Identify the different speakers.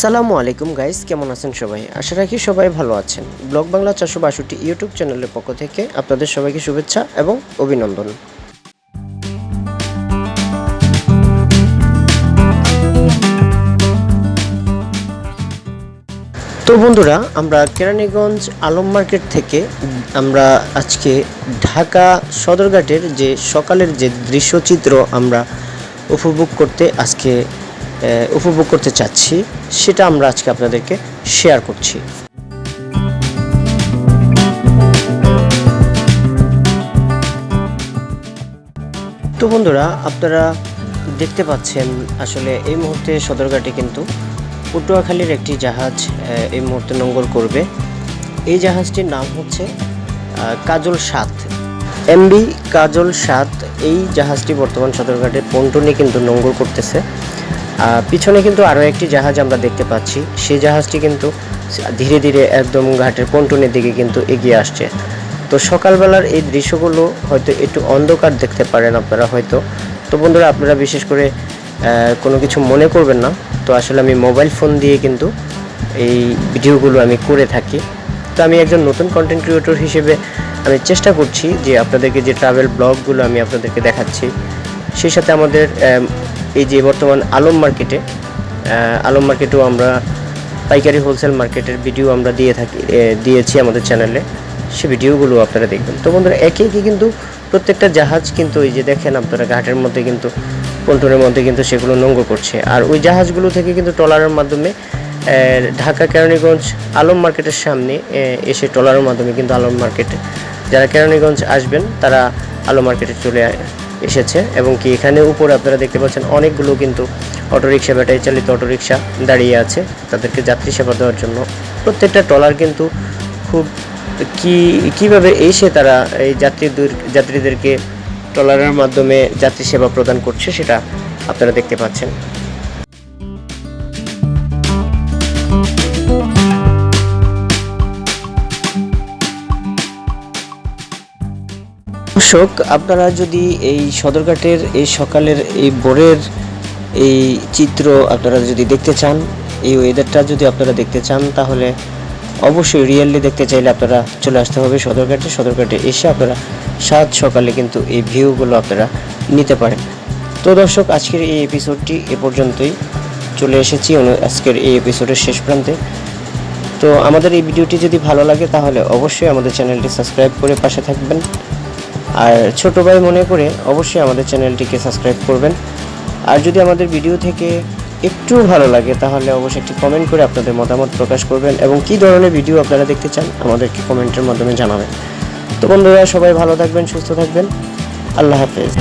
Speaker 1: আসসালামু আলাইকুম গাইস, কেমন আছেন সবাই? আশা রাখি সবাই ভালো আছেন। ব্লগ বাংলা চারশো বাষট্টি ইউটিউব চ্যানেলের পক্ষ থেকে আপনাদের সবাইকে শুভেচ্ছা এবং অভিনন্দন। তো বন্ধুরা, আমরা কেরানীগঞ্জ আলম মার্কেট থেকে আমরা আজকে ঢাকা সদরঘাটের যে সকালের যে দৃশ্যচিত্র আমরা উপভোগ করতে আজকে উপভোগ করতে চাচ্ছি, সেটা আমরা আজকে আপনাদেরকে শেয়ার করছি। তো বন্ধুরা, আপনারা দেখতে পাচ্ছেন আসলে এই মুহূর্তে সদরঘাটে কিন্তু পটুয়াখালীর একটি জাহাজ এই মুহূর্তে নোঙ্গর করবে। এই জাহাজটির নাম হচ্ছে কাজল সাত। এমবি কাজল সাত, এই জাহাজটি বর্তমান সদরঘাটে পন্টনে কিন্তু নোঙ্গর করতেছে। পিছনে কিন্তু আরও একটি জাহাজ আমরা দেখতে পাচ্ছি। সেই জাহাজটি কিন্তু ধীরে ধীরে একদম ঘাটের পন্টনের দিকে কিন্তু এগিয়ে আসছে। তো সকালবেলার এই দৃশ্যগুলো হয়তো একটু অন্ধকার দেখতে পারেন আপনারা হয়তো। তো বন্ধুরা আপনারা বিশেষ করে কোনো কিছু মনে করবেন না। তো আসলে আমি মোবাইল ফোন দিয়ে কিন্তু এই ভিডিওগুলো আমি করে থাকি। তো আমি একজন নতুন কন্টেন্ট ক্রিয়েটর হিসেবে আমি চেষ্টা করছি যে আপনাদেরকে যে ট্রাভেল ব্লগগুলো আমি আপনাদেরকে দেখাচ্ছি সেই সাথে আমাদের আম, এই যে বর্তমান আলম মার্কেটে আলম মার্কেটেও আমরা পাইকারি হোলসেল মার্কেটের ভিডিও আমরা দিয়ে থাকি দিয়েছি আমাদের চ্যানেলে সে ভিডিওগুলো আপনারা দেখবেন। তো বন্ধুরা, একে একে কিন্তু প্রত্যেকটা জাহাজ কিন্তু ওই যে দেখেন আপনারা, ঘাটের মধ্যে কিন্তু পন্টনের মধ্যে কিন্তু সেগুলো নোংর করছে। আর ওই জাহাজগুলো থেকে কিন্তু ট্রলারের মাধ্যমে ঢাকা কেরানীগঞ্জ আলম মার্কেটের সামনে এসে ট্রলারের মাধ্যমে কিন্তু আলম মার্কেটে, যারা কেরানীগঞ্জ আসবেন, তারা আলম মার্কেটে চলে এসেছে এবং কি এখানে উপরে আপনারা দেখতে পাচ্ছেন অনেকগুলো কিন্তু অটোরিকশা ব্যাটারি চালিত অটোরিকশা দাঁড়িয়ে আছে তাদেরকে যাত্রী সেবা দেওয়ার জন্য। প্রত্যেকটা ট্রলার কিন্তু খুব কি, কীভাবে এসে তারা এই যাত্রী যাত্রীদেরকে ট্রলারের মাধ্যমে যাত্রী সেবা প্রদান করছে সেটা আপনারা দেখতে পাচ্ছেন। দর্শক, আপনারা যদি এই সদরঘাটের, এই সকালের, এই ভোরের এই চিত্র আপনারা যদি দেখতে চান, এই ওয়েদারটা যদি আপনারা দেখতে চান, তাহলে অবশ্যই রিয়েলি দেখতে চাইলে আপনারা চলে আসতে হবে সদরঘাটে। সদরঘাটে এসে আপনারা সাত সকালে কিন্তু এই ভিউগুলো আপনারা নিতে পারেন। তো দর্শক, আজকের এই এপিসোডটি এ পর্যন্তই। চলে এসেছি আজকের এই এপিসোডের শেষ প্রান্তে। তো আমাদের এই ভিডিওটি যদি ভালো লাগে, তাহলে অবশ্যই আমাদের চ্যানেলটি সাবস্ক্রাইব করে পাশে থাকবেন। আর ছোট ভাই মনে করে অবশ্যই আমাদের চ্যানেলটিকে সাবস্ক্রাইব করবেন। আর যদি আমাদের ভিডিও থেকে একটু ভালো লাগে, তাহলে অবশ্যই একটি কমেন্ট করে আপনাদের মতামত প্রকাশ করবেন এবং কি ধরনের ভিডিও আপনারা দেখতে চান আমাদেরকে কমেন্টের মাধ্যমে জানাবেন। তো বন্ধুরা, সবাই ভালো থাকবেন, সুস্থ থাকবেন। আল্লাহ হাফেজ।